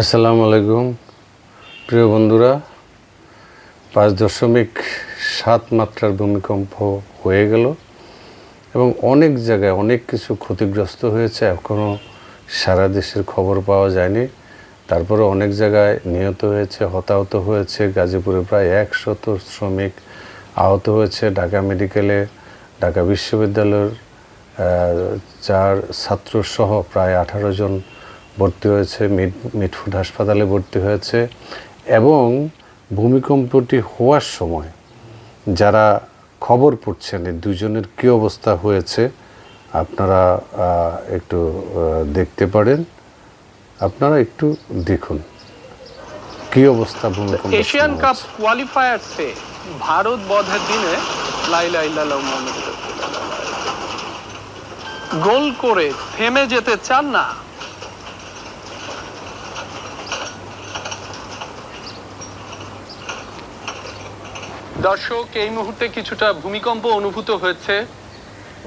আসসালামু আলাইকুম। প্রিয় বন্ধুরা, পাঁচ দশমিক সাত মাত্রার ভূমিকম্প হয়ে গেল এবং অনেক জায়গায় অনেক কিছু ক্ষতিগ্রস্ত হয়েছে এখনও সারা দেশের খবর পাওয়া যায়নি। তারপরে অনেক জায়গায় নিহত হয়েছে, হতাহত হয়েছে। গাজীপুরে প্রায় একশত শ্রমিক আহত হয়েছে। ঢাকা মেডিকেলে, ঢাকা বিশ্ববিদ্যালয়ের চার ছাত্রসহ প্রায় আঠারো জন ভর্তি হয়েছে মিড মিটফুড হাসপাতালে ভর্তি হয়েছে এবং ভূমিকম্পটি হওয়ার সময় যারা খবর পড়ছেন এই দুজনের কী অবস্থা হয়েছে আপনারা একটু দেখতে পারেন। আপনারা একটু দেখুন কী অবস্থা ভূমিকম্প এশিয়ান কাপ কোয়ালিফায়ার্সে ভারত বধের দিনে লাইলা ইল্লাল্লাহু গোল করে থেমে যেতে চান না। দর্শক, এই মুহূর্তে কিছুটা ভূমিকম্প অনুভূত হয়েছে।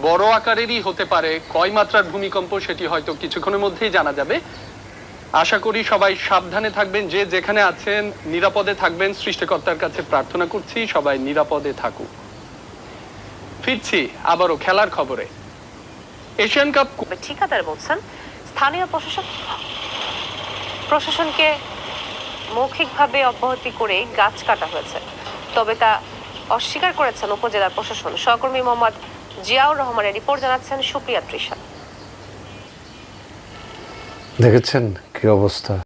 বড় আকারেরই হতে পারে। কয় মাত্রার ভূমিকম্প সেটি হয়তো কিছুক্ষণের মধ্যেই জানা যাবে। আশা করি সবাই সাবধানে থাকবেন। যে যেখানে আছেন, নিরাপদে থাকবেন। সৃষ্টিকর্তার কাছে প্রার্থনা করছি, সবাই নিরাপদে থাকুক। ফিরছি আবারও খেলার খবরে। এশিয়ান কাপ ঠিকাদার বলছেন, স্থানীয় প্রশাসন প্রশাসনকে মৌখিকভাবে অব্যাহতি করে গাছ কাটা হয়েছে। তবে তা অস্বীকার করেছেন উপজেলার প্রশাসন। সহকর্মী মোহাম্মদ জিয়াউর রহমানের রিপোর্ট জানাচ্ছেন সুপ্রিয়া তৃষা দেখেছেন কি অবস্থা?